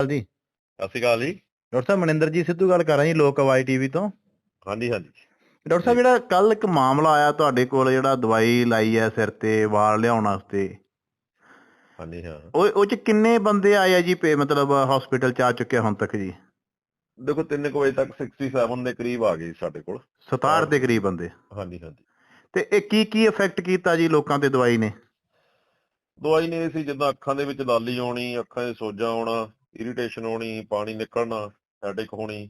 ਅਕਾਲ ਜੀ। ਸਤਿ ਸ਼੍ਰੀ ਅਕਾਲ ਜੀ। ਡਾਕਟਰ ਸਾਹਿਬ ਮਨਿੰਦਰਜੀਤ ਸਿੱਧੂ ਗੱਲ ਕਰ ਰਿਹਾ ਜੀ ਲੋਕ ਆਵਾਜ਼ ਟੀਵੀ ਤੋਂ। ਹਾਂਜੀ ਹਾਂਜੀ। ਡਾਕਟਰ ਸਾਹਿਬ ਜਿਹੜਾ ਕੱਲ ਇੱਕ ਮਾਮਲਾ ਆਇਆ ਤੁਹਾਡੇ ਕੋਲ ਜਿਹੜਾ ਦਵਾਈ ਲਾਈ ਹੈ ਸਿਰ ਤੇ ਵਾਲ ਲਿਆਉਣ ਵਾਸਤੇ। ਹਾਂਜੀ ਹਾਂ। ਉਹ ਉਹ ਚ ਕਿੰਨੇ ਬੰਦੇ ਆਏ ਆ ਜੀ ਪੇ ਮਤਲਬ ਹਸਪੀਟਲ ਚ ਆ ਚੁੱਕੇ ਹੁਣ ਤੱਕ ਜੀ? ਦੇਖੋ 3 ਵਜੇ ਤੱਕ 67 ਦੇ ਕਰੀਬ ਆ ਗਏ ਸਾਡੇ ਕੋਲ। 67 ਦੇ ਕਰੀਬ ਬੰਦੇ। ਹਾਂਜੀ ਹਾਂਜੀ। ਤੇ ਇਹ ਕੀ ਕੀ ਇਫੈਕਟ ਕੀਤਾ ਜੀ ਲੋਕਾਂ ਤੇ ਦਵਾਈ ਨੇ? ਦਵਾਈ ਨੇ ਸੀ ਜਿੱਦਾਂ ਅੱਖਾਂ ਦੇ ਵਿੱਚ ਲਾਲੀ ਆਉਣੀ ਅੱਖਾਂ 'ਚ ਸੋਜਾ ਆਉਣਾ ਇਰੀਟੇਸ਼ਨ ਹੋਣੀ ਪਾਣੀ ਨਿਕਲਣਾ ਹੈਡੇਕ ਹੋਣੀ।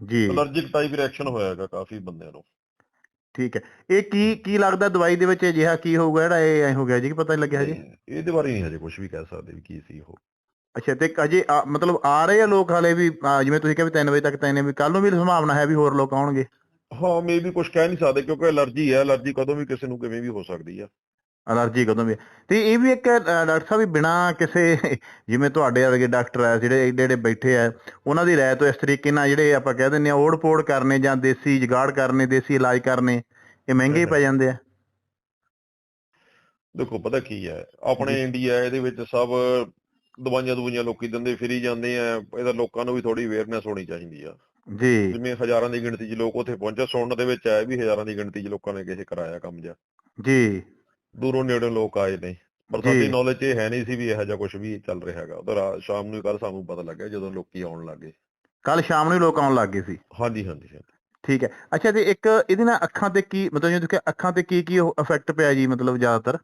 ਜੀ। ਅਲਰਜਿਕ ਟਾਈਪ ਰਿਐਕਸ਼ਨ ਹੋਇਆਗਾ ਕਾਫੀ ਬੰਦਿਆਂ ਨੂੰ। ਠੀਕ ਹੈ। ਇਹ ਕੀ ਕੀ ਲੱਗਦਾ ਦਵਾਈ ਦੇ ਵਿੱਚ ਅਜਿਹਾ ਕੀ ਹੋਊਗਾ ਜਿਹੜਾ ਇਹ ਐ ਹੋ ਗਿਆ ਜੀ ਕਿ ਪਤਾ ਨਹੀਂ ਲੱਗਿਆ ਜੀ ਇਹਦੇ ਬਾਰੇ ਨਹੀਂ ਹਜੇ ਕੁਝ ਵੀ ਕਹਿ ਸਕਦੇ ਵੀ ਕੀ ਸੀ ਉਹ। ਅੱਛਾ ਤੇ ਅਜੇ ਮਤਲਬ ਆ ਰਹੇ ਆ ਲੋਕ ਹਾਲੇ ਵੀ ਜਿਵੇਂ ਤੁਸੀਂ ਕਿਹਾ ਵੀ 3 ਵਜੇ ਤੱਕ ਤਾਂ ਨੇ ਵੀ ਕੱਲ ਨੂੰ ਵੀ ਸੰਭਾਵਨਾ ਹੈ ਵੀ ਹੋਰ ਲੋਕ ਆਉਣਗੇ? ਹਾਂ ਮੇ ਵੀ ਕੁਝ ਕਹਿ ਨਹੀਂ ਸਕਦੇ ਕਿਉਂਕਿ ਅਲਰਜੀ ਹੈ ਅਲਰਜੀ ਕਦੋਂ ਵੀ ਕਿਸੇ ਨੂੰ ਕਿਵੇਂ ਵੀ ਹੋ ਸਕਦੀ ਆ। ਅਲਰਜੀ ਕਦੋਂ ਵੀ ਤੇ ਇਹ ਵੀ ਇੱਕ ਡਾਕਟਰ ਸਾਹਿਬ ਵੀ ਬਿਨਾ ਕਿਸੇ ਜਿਵੇਂ ਤੁਹਾਡੇ ਵਰਗੇ ਡਾਕਟਰ ਆ ਜਿਹੜੇ ਏਡੇ ਏਡੇ ਬੈਠੇ ਆ ਉਹਨਾਂ ਦੀ ਰਾਏ ਤੋਂ ਇਸ ਤਰੀਕੇ ਨਾਲ ਜਿਹੜੇ ਆਪਾਂ ਕਹਿ ਦਿੰਦੇ ਆ ਓੜ ਪੋੜ ਕਰਨੇ ਜਾਂ ਦੇਸੀ ਜੁਗਾੜ ਕਰਨੇ ਦੇਸੀ ਇਲਾਜ ਕਰਨੇ ਇਹ ਮਹਿੰਗੇ ਪੈ ਜਾਂਦੇ ਆ। ਦੇਖੋ ਪਤਾ ਕੀ ਹੈ ਆਪਣੇ ਇੰਡੀਆ ਇਹਦੇ ਵਿੱਚ ਸਭ ਦਵਾਈਆਂ ਦਵਾਈਆਂ ਲੋਕੀ ਦਿੰਦੇ ਫਿਰੀ ਜਾਂਦੇ ਆ ਇਹਦਾ ਲੋਕਾਂ ਨੂੰ ਵੀ ਥੋੜੀ ਅਵੇਅਰਨੈਸ ਹੋਣੀ ਚਾਹੀਦੀ ਆ। ਜੀ। ਜਿਵੇਂ ਹਜ਼ਾਰਾਂ ਦੀ ਗਿਣਤੀ 'ਚ ਲੋਕ ਉੱਥੇ ਪਹੁੰਚੇ ਸੁਣਨ ਦੇ ਵਿੱਚ ਆਇਆ ਵੀ ਹਜ਼ਾਰਾਂ ਦੀ ਗਿਣਤੀ 'ਚ ਲੋਕਾਂ ਨੇ ਕਿਸੇ ਕਰਾਇਆ ਕੰਮ ਜਿਹਾ। ਜੀ। ਦੂਰੋਂ ਨੇੜੋਂ ਲੋਕ ਆਏ ਨੇ ਪਰ। ਸਾਡੀ ਨੌਲੇਜ ਇਹ ਹੈ ਨਹੀਂ ਸੀ ਵੀ ਇਹੋ ਜਿਹਾ ਕੁਝ ਵੀ ਚੱਲ ਰਿਹਾ ਹੈਗਾ। ਉਧਰ ਸ਼ਾਮ ਨੂੰ ਕੱਲ ਸਾਨੂੰ ਪਤਾ ਲੱਗਿਆ ਜਦੋਂ ਲੋਕੀ ਆਉਣ ਲੱਗੇ। ਕੱਲ ਸ਼ਾਮ ਨੂੰ ਲੋਕ ਆਉਣ ਲੱਗ ਸੀ? ਹਾਂਜੀ ਹਾਂਜੀ। ਠੀਕ ਹੈ। ਅੱਛਾ ਤੇ ਇੱਕ ਇਹਦੇ ਨਾਲ ਅੱਖਾਂ ਤੇ ਕੀ ਮਤਲਬ ਜਿਵੇਂ ਤੁਸੀਂ ਅੱਖਾਂ ਤੇ ਕੀ ਕੀ ਇਫੈਕਟ ਪਿਆ ਜੀ ਮਤਲਬ ਜ਼ਿਆਦਾਤਰ?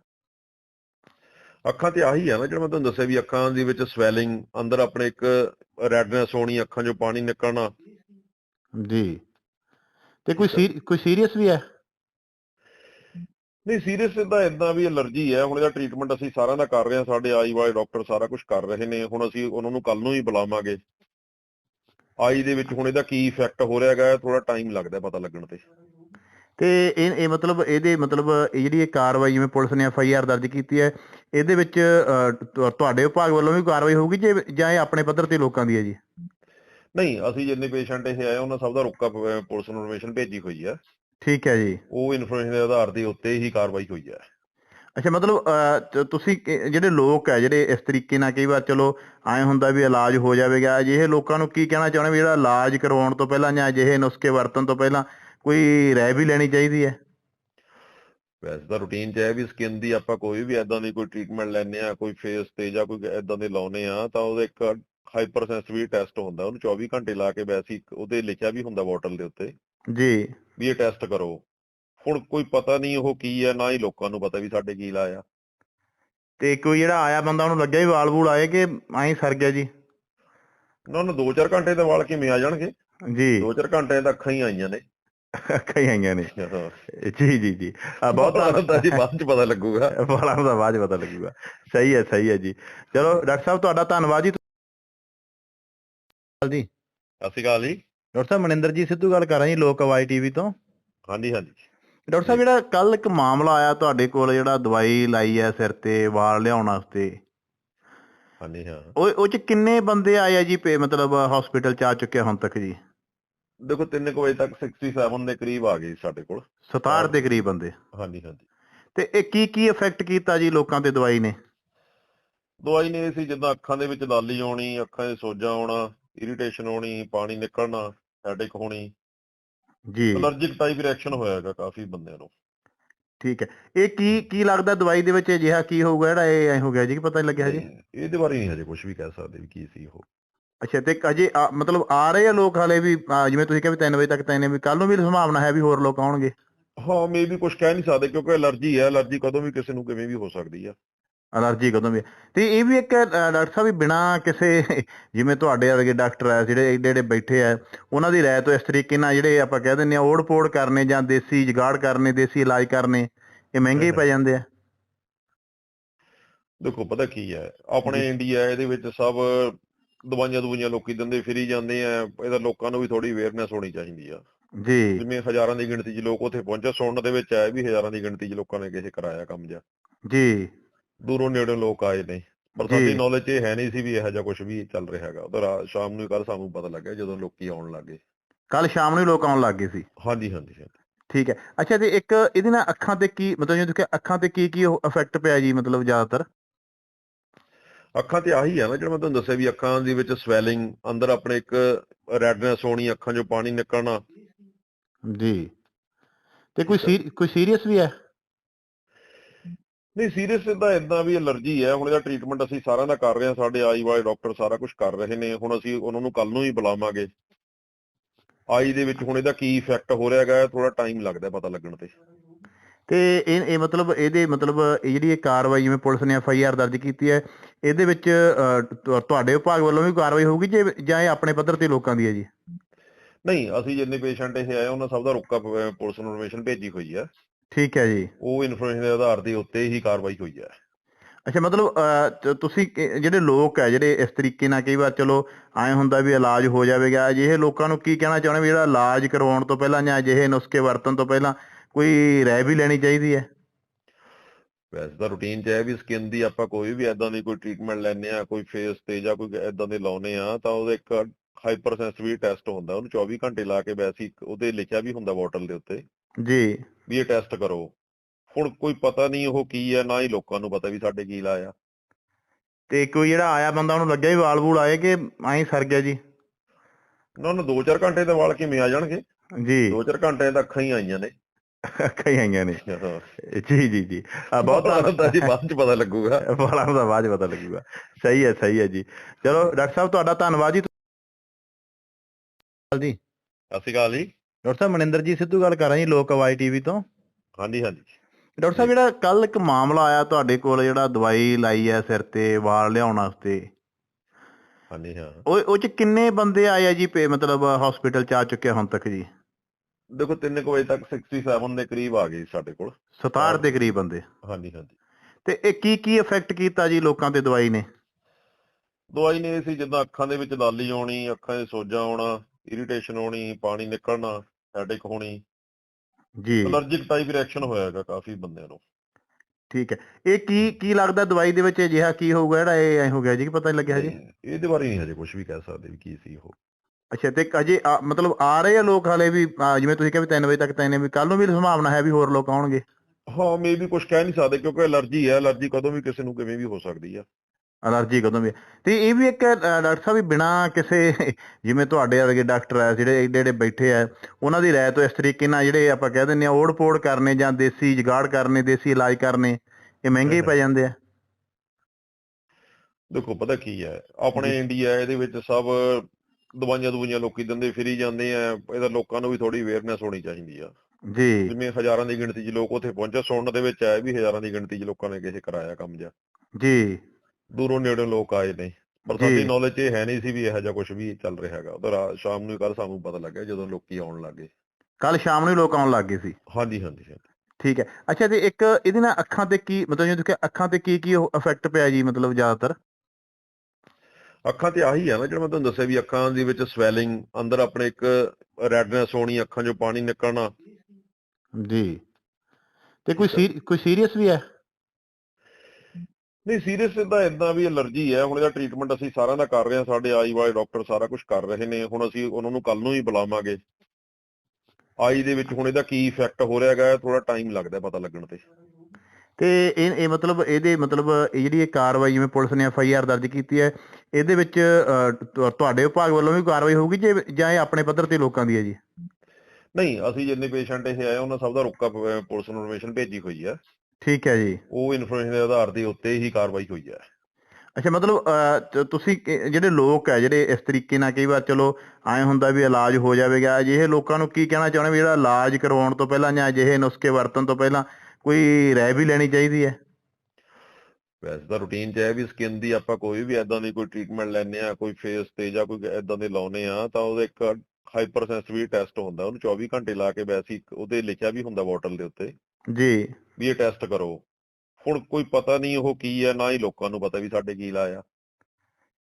ਅੱਖਾਂ ਤੇ ਆਹੀ ਹੈ ਨਾ ਜਿਹੜਾ ਮੈਂ ਤੁਹਾਨੂੰ ਦੱਸਿਆ ਵੀ ਅੱਖਾਂ ਦੇ ਵਿੱਚ ਸਵੈਲਿੰਗ ਅੰਦਰ ਆਪਣੇ ਇੱਕ ਰੈਡਨੈਸ ਹੋਣੀ ਅੱਖਾਂ 'ਚੋਂ ਪਾਣੀ ਨਿਕਲਣਾ। ਜੀ। ਤੇ ਕੋਈ ਕੋਈ ਸੀਰੀਅਸ ਵੀ ਹੈ? ਨਹੀਂ ਸੀਰੀਅਸ ਤਾਂ ਇਦਾਂ ਵੀ ਅਲਰਜੀ ਹੈ। ਹੁਣ ਇਹਦਾ ਟ੍ਰੀਟਮੈਂਟ ਅਸੀਂ ਸਾਰਿਆਂ ਦਾ ਕਰ ਰਹੇ ਹਾਂ। ਸਾਡੇ ਆਈ ਵਾਲੇ ਡਾਕਟਰ ਸਾਰਾ ਕੁਝ ਕਰ ਰਹੇ ਨੇ। ਹੁਣ ਅਸੀਂ ਉਹਨਾਂ ਨੂੰ ਕੱਲ ਨੂੰ ਹੀ ਬੁਲਾਵਾਂਗੇ। ਆਈ ਦੇ ਵਿੱਚ ਹੁਣ ਇਹਦਾ ਕੀ ਇਫੈਕਟ ਹੋ ਰਿਹਾ ਹੈਗਾ ਥੋੜਾ ਟਾਈਮ ਲੱਗਦਾ ਪਤਾ ਲੱਗਣ ਤੇ। ਤੇ ਇਹ ਇਹ ਮਤਲਬ ਇਹਦੇ ਮਤਲਬ ਇਹ ਜਿਹੜੀ ਇਹ ਕਾਰਵਾਈ ਜਿਵੇਂ ਪੁਲਿਸ ਨੇ ਐਫ ਆਈ ਆਰ ਦਰਜ ਕੀਤੀ ਹੈ ਇਹਦੇ ਵਿੱਚ ਤੁਹਾਡੇ ਵਿਭਾਗ ਵੱਲੋਂ ਵੀ ਕਾਰਵਾਈ ਹੋਊਗੀ ਜੇ ਜਾਂ ਇਹ ਆਪਣੇ ਪੱਧਰ ਤੇ ਲੋਕਾਂ ਦੀ ਹੈ ਜੀ? ਨਹੀਂ ਅਸੀਂ ਜਿੰਨੇ ਪੇਸ਼ੈਂਟ ਇਹ ਆਏ ਉਹਨਾਂ ਸਭ ਦਾ ਰੁਕਾ ਪੁਲਿਸ ਨੂੰ ਇਨਫੋਰਮੇਸ਼ਨ ਭੇਜੀ ਹੋਈ ਹੈ। ਠੀਕ ਹੈ ਜੀ। ਉਹ ਇਨਫੋਰਮੇਸ਼ਨ ਦੇ ਆਧਾਰ ਤੇ ਉੱਤੇ ਹੀ ਕਾਰਵਾਈ ਹੋਈ ਹੈ। ਅੱਛਾ ਮਤਲਬ ਤੁਸੀਂ ਜਿਹੜੇ ਲੋਕ ਹੈ ਜਿਹੜੇ ਇਸ ਤਰੀਕੇ ਨਾਲ ਕਈ ਵਾਰ ਚਲੋ ਐਂ ਹੁੰਦਾ ਵੀ ਇਲਾਜ ਹੋ ਜਾਵੇਗਾ ਅਜਿਹੇ ਲੋਕਾਂ ਨੂੰ ਕੀ ਕਹਿਣਾ ਚਾਹੁੰਦੇ ਵੀ ਜਿਹੜਾ ਇਲਾਜ ਕਰਵਾਉਣ ਤੋਂ ਪਹਿਲਾਂ ਜਾਂ ਅਜਿਹੇ ਨੁਸਖੇ ਵਰਤਣ ਤੋਂ ਪਹਿਲਾਂ ਕੋਈ ਰਾਏ ਵੀ ਲੈਣੀ ਚਾਹੀਦੀ ਹੈ? ਵੈਸੇ ਤਾਂ ਰੂਟੀਨ 'ਚ ਹੈ ਵੀ ਸਕਿਨ ਦੀ ਆਪਾਂ ਕੋਈ ਵੀ ਐਦਾਂ ਦੀ ਕੋਈ ਟ੍ਰੀਟਮੈਂਟ ਲੈਂਦੇ ਆ ਕੋਈ ਫੇਸ ਤੇ ਜਾਂ ਕੋਈ ਐਦਾਂ ਦੇ ਲਾਉਨੇ ਆ ਤਾਂ ਉਹਦਾ ਇੱਕ ਹਾਈਪਰ ਸੈਂਸਿਟਿਵ ਟੈਸਟ ਹੁੰਦਾ ਉਹਨੂੰ 24 ਘੰਟੇ ਲਾ ਕੇ ਵੈਸੇ ਉਹਦੇ ਲਿਖਿਆ ਵੀ ਹੁੰਦਾ ਬੋਟਲ ਦੇ ਉੱਤੇ। ਜੀ। ਵੀ ਇਹ ਟੈਸਟ ਕਰੋ। ਹੁਣ ਕੋਈ ਪਤਾ ਨਹੀਂ ਉਹ ਕੀ ਹੈ ਨਾ ਹੀ ਲੋਕਾਂ ਨੂੰ ਪਤਾ ਵੀ ਸਾਡੇ ਕੀ ਲਾਇਆ। ਤੇ ਕੋਈ ਜਿਹੜਾ ਆਇਆ ਬੰਦਾ ਉਹਨੂੰ ਲੱਗਿਆ ਵੀ ਵਾਲ ਵੂਲ ਆਏ ਕਿ ਐਂ ਸਰ ਗਿਆ ਜੀ? ਨਾ ਉਹਨੂੰ 2-4 ਘੰਟੇ ਦੇ ਵਾਲ ਕਿਵੇਂ ਆ ਜਾਣਗੇ? ਜੀ। 2-4 ਘੰਟੇ ਤਾਂ ਅੱਖਾਂ ਹੀ ਆਈਆਂ ਨੇ। ਅੱਖਾਂ ਹੀ ਆਈਆਂ ਨੇ। ਹਾਂ। ਜੀ ਜੀ ਜੀ। ਆ ਬਹੁਤ ਤਾਂ ਜੀ ਬਾਅਦ 'ਚ ਪਤਾ ਲੱਗੂਗਾ। ਵਾਲਾਂ ਦਾ ਬਾਅਦ 'ਚ ਪਤਾ ਲੱਗੂਗਾ। ਸਹੀ ਹੈ ਸਹੀ ਹੈ ਜੀ। ਚਲੋ ਡਾਕਟਰ ਸਾਹਿਬ ਤੁਹਾਡਾ ਧੰਨਵਾਦ ਜੀ। ਜੀ। ਸਤਿ ਸ਼੍ਰੀ ਅਕਾਲ ਜੀ। ਡਾਕਟਰ ਸਾਹਿਬ ਮਨਿੰਦਰਜੀਤ ਸਿੱਧੂ ਗੱਲ ਕਰ ਰਿਹਾ ਜੀ ਲੋਕ ਆਵਾਜ਼ ਟੀਵੀ ਤੋਂ। ਹਾਂਜੀ ਹਾਂਜੀ। ਡਾਕਟਰ ਸਾਹਿਬ ਜਿਹੜਾ ਕੱਲ ਇੱਕ ਮਾਮਲਾ ਆਇਆ ਤੁਹਾਡੇ ਕੋਲ ਜਿਹੜਾ ਦਵਾਈ ਲਾਈ ਹੈ ਸਿਰ ਤੇ ਵਾਲ ਲਿਆਉਣ ਵਾਸਤੇ। ਹਾਂਜੀ ਹਾਂ। ਉਹ ਉਹ ਚ ਕਿੰਨੇ ਬੰਦੇ ਆਏ ਆ ਜੀ ਪੇ ਮਤਲਬ ਹਸਪੀਟਲ ਚ ਆ ਚੁੱਕੇ ਹੁਣ ਤੱਕ ਜੀ? ਦੇਖੋ 3 ਵਜੇ ਤੱਕ 67 ਦੇ ਕਰੀਬ ਆ ਗਏ ਸਾਡੇ ਕੋਲ। 67 ਦੇ ਕਰੀਬ ਬੰਦੇ। ਹਾਂਜੀ ਹਾਂਜੀ। ਤੇ ਇਹ ਕੀ ਕੀ ਇਫੈਕਟ ਕੀਤਾ ਜੀ ਲੋਕਾਂ ਤੇ ਦਵਾਈ ਨੇ? ਦਵਾਈ ਨੇ ਸੀ ਜਿੱਦਾਂ ਅੱਖਾਂ ਦੇ ਵਿੱਚ ਲਾਲੀ ਆਉਣੀ ਅੱਖਾਂ 'ਚ ਸੋਜਾ ਆਉਣਾ ਇਰੀਟੇਸ਼ਨ ਹੋਣੀ ਪਾਣੀ ਨਿਕਲਣਾ ਹੈਡੇਕ ਹੋਣੀ। ਜੀ। ਅਲਰਜਿਕ ਟਾਈਪ ਰਿਐਕਸ਼ਨ ਹੋਇਆਗਾ ਕਾਫੀ ਬੰਦਿਆਂ ਨੂੰ। ਠੀਕ ਹੈ। ਇਹ ਕੀ ਕੀ ਲੱਗਦਾ ਦਵਾਈ ਦੇ ਵਿੱਚ ਅਜਿਹਾ ਕੀ ਹੋਊਗਾ ਜਿਹੜਾ ਇਹ ਐ ਹੋ ਗਿਆ ਜੀ ਕਿ ਪਤਾ ਨਹੀਂ ਲੱਗਿਆ ਜੀ ਇਹਦੇ ਬਾਰੇ ਨਹੀਂ ਹਜੇ ਕੁਝ ਵੀ ਕਹਿ ਸਕਦੇ ਵੀ ਕੀ ਸੀ ਉਹ। ਅੱਛਾ ਤੇ ਅਜੇ ਮਤਲਬ ਆ ਰਹੇ ਆ ਲੋਕ ਹਾਲੇ ਵੀ ਜਿਵੇਂ ਤੁਸੀਂ ਕਿਹਾ ਵੀ 3 ਵਜੇ ਤੱਕ ਤਾਂ ਨੇ ਵੀ ਕੱਲ ਨੂੰ ਵੀ ਸੰਭਾਵਨਾ ਹੈ ਵੀ ਹੋਰ ਲੋਕ ਆਉਣਗੇ? ਹਾਂ ਮੇ ਵੀ ਕੁਝ ਕਹਿ ਨਹੀਂ ਸਕਦੇ ਕਿਉਂਕਿ ਅਲਰਜੀ ਹੈ ਅਲਰਜੀ ਕਦੋਂ ਵੀ ਕਿਸੇ ਨੂੰ ਕਿਵੇਂ ਵੀ ਹੋ ਸਕਦੀ ਆ। ਅਲਰਜੀ ਕਦੋਂ ਵੀ ਤੇ ਇਹ ਵੀ ਇੱਕ ਡਾਕਟਰ ਸਾਹਿਬ ਵੀ ਬਿਨਾ ਕਿਸੇ ਜਿਵੇਂ ਤੁਹਾਡੇ ਵਰਗੇ ਡਾਕਟਰ ਆ ਜਿਹੜੇ ਏਡੇ ਏਡੇ ਬੈਠੇ ਆ ਉਹਨਾਂ ਦੀ ਰਾਏ ਤੋਂ ਇਸ ਤਰੀਕੇ ਨਾਲ ਜਿਹੜੇ ਆਪਾਂ ਕਹਿ ਦਿੰਦੇ ਆ ਓੜ ਪੋੜ ਕਰਨੇ ਜਾਂ ਦੇਸੀ ਜੁਗਾੜ ਕਰਨੇ ਦੇਸੀ ਇਲਾਜ ਕਰਨੇ ਇਹ ਮਹਿੰਗੇ ਪੈ ਜਾਂਦੇ ਆ। ਦੇਖੋ ਪਤਾ ਕੀ ਹੈ ਆਪਣੇ ਇੰਡੀਆ ਇਹਦੇ ਵਿੱਚ ਸਭ ਦਵਾਈਆਂ ਦਵਾਈਆਂ ਲੋਕੀ ਦਿੰਦੇ ਫਿਰੀ ਜਾਂਦੇ ਆ ਇਹਦਾ ਲੋਕਾਂ ਨੂੰ ਵੀ ਥੋੜੀ ਅਵੇਅਰਨੈਸ ਹੋਣੀ ਚਾਹੀਦੀ ਆ। ਜੀ। ਜਿਵੇਂ ਹਜ਼ਾਰਾਂ ਦੀ ਗਿਣਤੀ 'ਚ ਲੋਕ ਉੱਥੇ ਪਹੁੰਚੇ ਸੁਣਨ ਦੇ ਵਿੱਚ ਆਇਆ ਵੀ ਹਜ਼ਾਰਾਂ ਦੀ ਗਿਣਤੀ 'ਚ ਲੋਕਾਂ ਨੇ ਕਿਸੇ ਕਰਾਇਆ ਕੰਮ ਜਿਹਾ। ਜੀ। ਦੂਰੋਂ ਨੇੜੋਂ ਲੋਕ ਆਏ ਨੇ ਪਰ। ਸਾਡੀ ਨੌਲੇਜ ਇਹ ਹੈ ਨਹੀਂ ਸੀ ਵੀ ਇਹੋ ਜਿਹਾ ਕੁਝ ਵੀ ਚੱਲ ਰਿਹਾ ਹੈਗਾ। ਉਧਰ ਸ਼ਾਮ ਨੂੰ ਕੱਲ ਸਾਨੂੰ ਪਤਾ ਲੱਗਿਆ ਜਦੋਂ ਲੋਕੀ ਆਉਣ ਲੱਗੇ। ਕੱਲ ਸ਼ਾਮ ਨੂੰ ਹੀ ਲੋਕ ਆਉਣ ਲੱਗ ਸੀ? ਹਾਂਜੀ ਹਾਂਜੀ। ਠੀਕ ਹੈ। ਅੱਛਾ ਤੇ ਇੱਕ ਇਹਦੇ ਨਾਲ ਅੱਖਾਂ ਤੇ ਕੀ ਮਤਲਬ ਜਿਵੇਂ ਤੁਸੀਂ ਅੱਖਾਂ ਤੇ ਕੀ ਕੀ ਇਫੈਕਟ ਪਿਆ ਜੀ ਮਤਲਬ ਜ਼ਿਆਦਾਤਰ? ਅੱਖਾਂ ਤੇ ਆਹੀ ਆ ਨਾ ਜਿਹੜਾ ਮੈਂ ਤੁਹਾਨੂੰ ਦੱਸਿਆ ਵੀ ਅੱਖਾਂ ਦੇ ਵਿੱਚ ਸਵੈਲਿੰਗ ਅੰਦਰ ਆਪਣੇ ਇੱਕ ਰੈਡਨੈਸ ਹੋਣੀ ਅੱਖਾਂ 'ਚੋਂ ਪਾਣੀ ਨਿਕਲਣਾ। ਜੀ। ਤੇ ਕੋਈ ਕੋਈ ਸੀਰੀਅਸ ਵੀ ਹੈ? ਨਹੀਂ ਸੀਰੀਅਸ ਤਾਂ ਇਦਾਂ ਵੀ ਅਲਰਜੀ ਹੈ। ਹੁਣ ਇਹਦਾ ਟ੍ਰੀਟਮੈਂਟ ਅਸੀਂ ਸਾਰਿਆਂ ਦਾ ਕਰ ਰਹੇ ਹਾਂ। ਸਾਡੇ ਆਈ ਵਾਲੇ ਡਾਕਟਰ ਸਾਰਾ ਕੁਝ ਕਰ ਰਹੇ ਨੇ। ਹੁਣ ਅਸੀਂ ਉਹਨਾਂ ਨੂੰ ਕੱਲ ਨੂੰ ਹੀ ਬੁਲਾਵਾਂਗੇ। ਆਈ ਦੇ ਵਿੱਚ ਹੁਣ ਇਹਦਾ ਕੀ ਇਫੈਕਟ ਹੋ ਰਿਹਾ ਹੈਗਾ ਥੋੜਾ ਟਾਈਮ ਲੱਗਦਾ ਪਤਾ ਲੱਗਣ ਤੇ। ਤੇ ਇਹ ਇਹ ਮਤਲਬ ਇਹਦੇ ਮਤਲਬ ਇਹ ਜਿਹੜੀ ਇਹ ਕਾਰਵਾਈ ਜਿਵੇਂ ਪੁਲਿਸ ਨੇ ਐਫ ਆਈ ਆਰ ਦਰਜ ਕੀਤੀ ਹੈ ਇਹਦੇ ਵਿੱਚ ਤੁਹਾਡੇ ਵਿਭਾਗ ਵੱਲੋਂ ਵੀ ਕਾਰਵਾਈ ਹੋਊਗੀ ਜੇ ਜਾਂ ਇਹ ਆਪਣੇ ਪੱਧਰ ਤੇ ਲੋਕਾਂ ਦੀ ਹੈ ਜੀ? ਨਹੀਂ ਅਸੀਂ ਜਿੰਨੇ ਪੇਸ਼ੈਂਟ ਇਹ ਆਏ ਉਹਨਾਂ ਸਭ ਦਾ ਰੁਕਾ ਪੁਲਿਸ ਨੂੰ ਇਨਫੋਰਮੇਸ਼ਨ ਭੇਜੀ ਹੋਈ ਹੈ। ਠੀਕ ਹੈ ਜੀ। ਉਹ ਇਨਫੋਰਮੇਸ਼ਨ ਦੇ ਆਧਾਰ ਤੇ ਉੱਤੇ ਹੀ ਕਾਰਵਾਈ ਹੋਈ ਹੈ। ਅੱਛਾ ਮਤਲਬ ਤੁਸੀਂ ਜਿਹੜੇ ਲੋਕ ਹੈ ਜਿਹੜੇ ਇਸ ਤਰੀਕੇ ਨਾਲ ਕਈ ਵਾਰ ਚਲੋ ਐਂ ਹੁੰਦਾ ਵੀ ਇਲਾਜ ਹੋ ਜਾਵੇਗਾ ਅਜਿਹੇ ਲੋਕਾਂ ਨੂੰ ਕੀ ਕਹਿਣਾ ਚਾਹੁੰਦੇ ਵੀ ਜਿਹੜਾ ਇਲਾਜ ਕਰਵਾਉਣ ਤੋਂ ਪਹਿਲਾਂ ਜਾਂ ਅਜਿਹੇ ਨੁਸਖੇ ਵਰਤਣ ਤੋਂ ਪਹਿਲਾਂ ਕੋਈ ਰਾਏ ਵੀ ਲੈਣੀ ਚਾਹੀਦੀ ਹੈ? ਵੈਸੇ ਤਾਂ ਰੂਟੀਨ 'ਚ ਹੈ ਵੀ ਸਕਿਨ ਦੀ ਆਪਾਂ ਕੋਈ ਵੀ ਐਦਾਂ ਦੀ ਕੋਈ ਟ੍ਰੀਟਮੈਂਟ ਲੈਂਦੇ ਆ ਕੋਈ ਫੇਸ ਤੇ ਜਾਂ ਕੋਈ ਐਦਾਂ ਦੇ ਲਾਉਨੇ ਆ ਤਾਂ ਉਹਦਾ ਇੱਕ ਹਾਈਪਰ ਸੈਂਸਿਟਿਵ ਟੈਸਟ ਹੁੰਦਾ ਉਹਨੂੰ 24 ਘੰਟੇ ਲਾ ਕੇ ਵੈਸੇ ਉਹਦੇ ਲਿਖਿਆ ਵੀ ਹੁੰਦਾ ਬੋਟਲ ਦੇ ਉੱਤੇ। ਜੀ। ਵੀ ਇਹ ਟੈਸਟ ਕਰੋ। ਹੁਣ ਕੋਈ ਪਤਾ ਨਹੀਂ ਉਹ ਕੀ ਹੈ ਨਾ ਹੀ ਲੋਕਾਂ ਨੂੰ ਪਤਾ ਵੀ ਸਾਡੇ ਕੀ ਲਾਇਆ ਤੇ ਕੋਈ ਜਿਹੜਾ ਆਇਆ ਬੰਦਾ ਉਹਨੂੰ ਲੱਗਿਆ ਵੀ ਵਾਲ ਵੂਲ ਆਏ ਕਿ ਐਂ ਸਰ ਗਿਆ ਜੀ? ਨਾ ਉਹਨੂੰ 2-4 ਘੰਟੇ ਦੇ ਵਾਲ ਕਿਵੇਂ ਆ ਜਾਣਗੇ? ਜੀ। 2-4 ਘੰਟੇ ਤਾਂ ਅੱਖਾਂ ਹੀ ਆਈਆਂ ਨੇ। ਅੱਖਾਂ ਹੀ ਆਈਆਂ ਨੇ। ਜੀ ਜੀ ਜੀ। ਆ ਬਹੁਤ ਤਾਂ ਜੀ ਬਾਅਦ 'ਚ ਪਤਾ ਲੱਗੂਗਾ। ਵਾਲਾਂ ਦਾ ਬਾਅਦ 'ਚ ਪਤਾ ਲੱਗੂਗਾ। ਸਹੀ ਹੈ ਸਹੀ ਹੈ ਜੀ। ਚਲੋ ਡਾਕਟਰ ਸਾਹਿਬ ਤੁਹਾਡਾ ਧੰਨਵਾਦ ਜੀ। ਜੀ। ਸਤਿ ਸ਼੍ਰੀ ਅਕਾਲ ਜੀ। ਡਾਕਟਰ ਸਾਹਿਬ ਮਨਿੰਦਰ ਜੀ ਸਿੱਧੂ ਗੱਲ ਕਰ ਰਹੇ ਜੀ ਲੋਕ ਆਵਾਈ ਟੀਵੀ ਤੋਂ। ਹਾਂਜੀ ਹਾਂਜੀ। ਡਾਕਟਰ ਸਾਹਿਬ ਜਿਹੜਾ ਕੱਲ ਇੱਕ ਮਾਮਲਾ ਆਇਆ ਤੁਹਾਡੇ ਕੋਲ ਜਿਹੜਾ ਦਵਾਈ ਲਾਈ ਹੈ ਸਿਰ ਤੇ ਵਾਲ ਲਿਆਉਣ ਵਾਸਤੇ। ਹਾਂਜੀ ਹਾਂ। ਉਹ ਉਹ ਚ ਕਿੰਨੇ ਬੰਦੇ ਆਏ ਆ ਜੀ ਪੇ ਮਤਲਬ ਹਸਪੀਟਲ ਚ ਆ ਚੁੱਕੇ ਹੁਣ ਤੱਕ ਜੀ? ਦੇਖੋ 3 ਵਜੇ ਤੱਕ 67 ਦੇ ਕਰੀਬ ਆ ਗਏ ਸਾਡੇ ਕੋਲ। 67 ਦੇ ਕਰੀਬ ਬੰਦੇ। ਹਾਂਜੀ ਹਾਂਜੀ। ਤੇ ਇਹ ਕੀ ਕੀ ਇਫੈਕਟ ਕੀਤਾ ਜੀ ਲੋਕਾਂ ਤੇ ਦਵਾਈ ਨੇ? ਦਵਾਈ ਨੇ ਸੀ ਜਿੱਦਾਂ ਅੱਖਾਂ ਦੇ ਵਿੱਚ ਲਾਲੀ ਆਉਣੀ ਅੱਖਾਂ 'ਚ ਸੋਜਾ ਆਉਣਾ ਇਰੀਟੇਸ਼ਨ ਹੋਣੀ ਪਾਣੀ ਨਿਕਲਣਾ। ਹੈਡੇਕ ਹੋਣੀ ਜੀ। ਅਲਰਜਿਕ ਟਾਈਪ ਰਿਐਕਸ਼ਨ ਹੋਇਆਗਾ ਕਾਫੀ ਬੰਦਿਆਂ ਨੂੰ। ਠੀਕ ਹੈ। ਇਹ ਕੀ ਕੀ ਲੱਗਦਾ ਦਵਾਈ ਦੇ ਵਿੱਚ ਅਜਿਹਾ ਕੀ ਹੋਊਗਾ ਜਿਹੜਾ ਇਹ ਐ ਹੋ ਗਿਆ ਜੀ ਕਿ ਪਤਾ ਨਹੀਂ ਲੱਗਿਆ ਜੀ ਇਹਦੇ ਬਾਰੇ ਨਹੀਂ ਹਜੇ ਕੁਝ ਵੀ ਕਹਿ ਸਕਦੇ ਵੀ ਕੀ ਸੀ ਉਹ। ਅੱਛਾ ਤੇ ਅਜੇ ਮਤਲਬ ਆ ਰਹੇ ਆ ਲੋਕ ਹਾਲੇ ਵੀ ਜਿਵੇਂ ਤੁਸੀਂ ਕਿਹਾ ਵੀ 3 ਵਜੇ ਤੱਕ ਤੈਨੇ ਵੀ ਕੱਲ ਨੂੰ ਵੀ ਸੰਭਾਵਨਾ ਹੈ ਵੀ ਹੋਰ ਲੋਕ ਆਉਣਗੇ? ਹਾਂ ਮੇਬੀ ਕੁਝ ਕਹਿ ਨਹੀਂ ਸਕਦੇ ਕਿਉਂਕਿ ਅਲਰਜੀ ਹੈ ਅਲਰਜੀ ਕਦੋਂ ਵੀ ਕਿਸੇ ਨੂੰ ਕਿਵੇਂ ਵੀ ਹੋ ਸਕਦੀ ਆ। ਅਲਰਜੀ ਕਦੋਂ ਵੀ ਤੇ ਇਹ ਵੀ ਇੱਕ ਡਾਕਟਰ ਸਾਹਿਬ ਵੀ ਬਿਨਾ ਕਿਸੇ ਜਿਵੇਂ ਤੁਹਾਡੇ ਵਰਗੇ ਡਾਕਟਰ ਆ ਜਿਹੜੇ ਏਡੇ ਏਡੇ ਬੈਠੇ ਆ ਉਹਨਾਂ ਦੀ ਰਾਏ ਤੋਂ ਇਸ ਤਰੀਕੇ ਨਾਲ ਜਿਹੜੇ ਆਪਾਂ ਕਹਿ ਦਿੰਦੇ ਆ ਓੜ ਪੋੜ ਕਰਨੇ ਜਾਂ ਦੇਸੀ ਜੁਗਾੜ ਕਰਨੇ ਦੇਸੀ ਇਲਾਜ ਕਰਨੇ ਇਹ ਮਹਿੰਗੇ ਪੈ ਜਾਂਦੇ ਆ। ਦੇਖੋ ਪਤਾ ਕੀ ਹੈ ਆਪਣੇ ਇੰਡੀਆ ਇਹਦੇ ਵਿੱਚ ਸਭ ਦਵਾਈਆਂ ਦਵਾਈਆਂ ਲੋਕੀ ਦਿੰਦੇ ਫਿਰੀ ਜਾਂਦੇ ਆ ਇਹਦਾ ਲੋਕਾਂ ਨੂੰ ਵੀ ਥੋੜੀ ਅਵੇਅਰਨੈਸ ਹੋਣੀ ਚਾਹੀਦੀ ਆ। ਜੀ। ਜਿਵੇਂ ਹਜ਼ਾਰਾਂ ਦੀ ਗਿਣਤੀ 'ਚ ਲੋਕ ਉੱਥੇ ਪਹੁੰਚੇ ਸੁਣਨ ਦੇ ਵਿੱਚ ਆਇਆ ਵੀ ਹਜ਼ਾਰਾਂ ਦੀ ਗਿਣਤੀ 'ਚ ਲੋਕਾਂ ਨੇ ਕਿਸੇ ਕਰਾਇਆ ਕੰਮ ਜਿਹਾ। ਜੀ। ਦੂਰੋਂ ਨੇੜੋਂ ਲੋਕ ਆਏ ਨੇ ਪਰ। ਸਾਡੀ ਨੌਲੇਜ ਇਹ ਹੈ ਨਹੀਂ ਸੀ ਵੀ ਇਹੋ ਜਿਹਾ ਕੁਝ ਵੀ ਚੱਲ ਰਿਹਾ ਹੈਗਾ। ਉਧਰ ਸ਼ਾਮ ਨੂੰ ਕੱਲ ਸਾਨੂੰ ਪਤਾ ਲੱਗਿਆ ਜਦੋਂ ਲੋਕੀ ਆਉਣ ਲੱਗੇ। ਕੱਲ ਸ਼ਾਮ ਨੂੰ ਹੀ ਲੋਕ ਆਉਣ ਲੱਗ ਸੀ? ਹਾਂਜੀ ਹਾਂਜੀ। ਠੀਕ ਹੈ। ਅੱਛਾ ਤੇ ਇੱਕ ਇਹਦੇ ਨਾਲ ਅੱਖਾਂ ਤੇ ਕੀ ਮਤਲਬ ਜਿਵੇਂ ਤੁਸੀਂ ਅੱਖਾਂ ਤੇ ਕੀ ਕੀ ਇਫੈਕਟ ਪਿਆ ਜੀ ਮਤਲਬ ਜ਼ਿਆਦਾਤਰ? ਅੱਖਾਂ ਤੇ ਆਹੀ ਆ ਨਾ ਜਿਹੜਾ ਮੈਂ ਤੁਹਾਨੂੰ ਦੱਸਿਆ ਵੀ ਅੱਖਾਂ ਦੇ ਵਿੱਚ ਸਵੈਲਿੰਗ ਅੰਦਰ ਆਪਣੇ ਇੱਕ ਰੈਡਨੈਸ ਹੋਣੀ ਅੱਖਾਂ 'ਚੋਂ ਪਾਣੀ ਨਿਕਲਣਾ। ਜੀ। ਤੇ ਕੋਈ ਕੋਈ ਸੀਰੀਅਸ ਵੀ ਹੈ? ਨਹੀਂ ਸੀਰੀਅਸ ਤਾਂ ਇਦਾਂ ਵੀ ਅਲਰਜੀ ਹੈ। ਹੁਣ ਇਹਦਾ ਟ੍ਰੀਟਮੈਂਟ ਅਸੀਂ ਸਾਰਿਆਂ ਦਾ ਕਰ ਰਹੇ ਹਾਂ। ਸਾਡੇ ਆਈ ਵਾਲੇ ਡਾਕਟਰ ਸਾਰਾ ਕੁਝ ਕਰ ਰਹੇ ਨੇ। ਹੁਣ ਅਸੀਂ ਉਹਨਾਂ ਨੂੰ ਕੱਲ ਨੂੰ ਹੀ ਬੁਲਾਵਾਂਗੇ। ਆਈ ਦੇ ਵਿੱਚ ਹੁਣ ਇਹਦਾ ਕੀ ਇਫੈਕਟ ਹੋ ਰਿਹਾ ਹੈਗਾ ਥੋੜਾ ਟਾਈਮ ਲੱਗਦਾ ਪਤਾ ਲੱਗਣ ਤੇ। ਤੇ ਇਹ ਇਹ ਮਤਲਬ ਇਹਦੇ ਮਤਲਬ ਇਹ ਜਿਹੜੀ ਇਹ ਕਾਰਵਾਈ ਜਿਵੇਂ ਪੁਲਿਸ ਨੇ ਐਫ ਆਈ ਆਰ ਦਰਜ ਕੀਤੀ ਹੈ ਇਹਦੇ ਵਿੱਚ ਤੁਹਾਡੇ ਵਿਭਾਗ ਵੱਲੋਂ ਵੀ ਕਾਰਵਾਈ ਹੋਊਗੀ ਜੇ ਜਾਂ ਇਹ ਆਪਣੇ ਪੱਧਰ ਤੇ ਲੋਕਾਂ ਦੀ ਹੈ ਜੀ? ਨਹੀਂ ਅਸੀਂ ਜਿੰਨੇ ਪੇਸ਼ੈਂਟ ਇਹ ਆਏ ਉਹਨਾਂ ਸਭ ਦਾ ਰੁਕਾ ਪੁਲਿਸ ਨੂੰ ਇਨਫੋਰਮੇਸ਼ਨ ਭੇਜੀ ਹੋਈ ਹੈ। ਠੀਕ ਹੈ ਜੀ। ਉਹ ਇਨਫੋਰਮੇਸ਼ਨ ਦੇ ਆਧਾਰ ਤੇ ਉੱਤੇ ਹੀ ਕਾਰਵਾਈ ਹੋਈ ਹੈ। ਅੱਛਾ ਮਤਲਬ ਤੁਸੀਂ ਜਿਹੜੇ ਲੋਕ ਹੈ ਜਿਹੜੇ ਇਸ ਤਰੀਕੇ ਨਾਲ ਕਈ ਵਾਰ ਚਲੋ ਐਂ ਹੁੰਦਾ ਵੀ ਇਲਾਜ ਹੋ ਜਾਵੇਗਾ ਅਜਿਹੇ ਲੋਕਾਂ ਨੂੰ ਕੀ ਕਹਿਣਾ ਚਾਹੁੰਦੇ ਵੀ ਜਿਹੜਾ ਇਲਾਜ ਕਰਵਾਉਣ ਤੋਂ ਪਹਿਲਾਂ ਜਾਂ ਅਜਿਹੇ ਨੁਸਖੇ ਵਰਤਣ ਤੋਂ ਪਹਿਲਾਂ ਕੋਈ ਰਾਏ ਵੀ ਲੈਣੀ ਚਾਹੀਦੀ ਹੈ? ਵੈਸੇ ਤਾਂ ਰੂਟੀਨ 'ਚ ਹੈ ਵੀ ਸਕਿਨ ਦੀ ਆਪਾਂ ਕੋਈ ਵੀ ਐਦਾਂ ਦੀ ਕੋਈ ਟ੍ਰੀਟਮੈਂਟ ਲੈਂਦੇ ਆ ਕੋਈ ਫੇਸ ਤੇ ਜਾਂ ਕੋਈ ਐਦਾਂ ਦੇ ਲਾਉਨੇ ਆ ਤਾਂ ਉਹਦਾ ਇੱਕ ਹਾਈਪਰ ਸੈਂਸਿਟਿਵ ਟੈਸਟ ਹੁੰਦਾ ਉਹਨੂੰ 24 ਘੰਟੇ ਲਾ ਕੇ ਵੈਸੇ ਉਹਦੇ ਲਿਖਿਆ ਵੀ ਹੁੰਦਾ ਬੋਟਲ ਦੇ ਉੱਤੇ। ਜੀ। ਵੀ ਇਹ ਟੈਸਟ ਕਰੋ। ਹੁਣ ਕੋਈ ਪਤਾ ਨਹੀਂ ਉਹ ਕੀ ਹੈ ਨਾ ਹੀ ਲੋਕਾਂ ਨੂੰ ਪਤਾ ਵੀ ਸਾਡੇ ਕੀ ਲਾਇਆ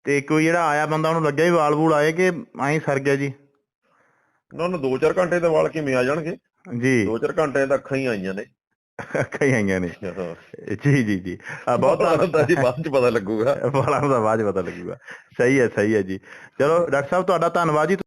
ਤੇ ਕੋਈ ਜਿਹੜਾ ਆਇਆ ਬੰਦਾ ਉਹਨੂੰ ਲੱਗਿਆ ਵੀ ਵਾਲ ਵੂਲ ਆਏ ਕਿ ਐਂ ਸਰ ਗਿਆ ਜੀ? ਨਾ ਉਹਨੂੰ 2-4 ਘੰਟੇ ਦੇ ਵਾਲ ਕਿਵੇਂ ਆ ਜਾਣਗੇ? ਜੀ। 2-4 ਘੰਟੇ ਤਾਂ ਅੱਖਾਂ ਹੀ ਆਈਆਂ ਨੇ। ਅੱਖਾਂ ਹੀ ਆਈਆਂ ਨੇ। ਹਾਂ। ਜੀ ਜੀ ਜੀ। ਆ ਬਹੁਤ ਤਾਂ ਜੀ ਬਾਅਦ 'ਚ ਪਤਾ ਲੱਗੂਗਾ। ਵਾਲਾਂ ਦਾ ਬਾਅਦ 'ਚ ਪਤਾ ਲੱਗੂਗਾ। ਸਹੀ ਹੈ ਸਹੀ ਹੈ ਜੀ। ਚਲੋ ਡਾਕਟਰ ਸਾਹਿਬ ਤੁਹਾਡਾ ਧੰਨਵਾਦ ਜੀ।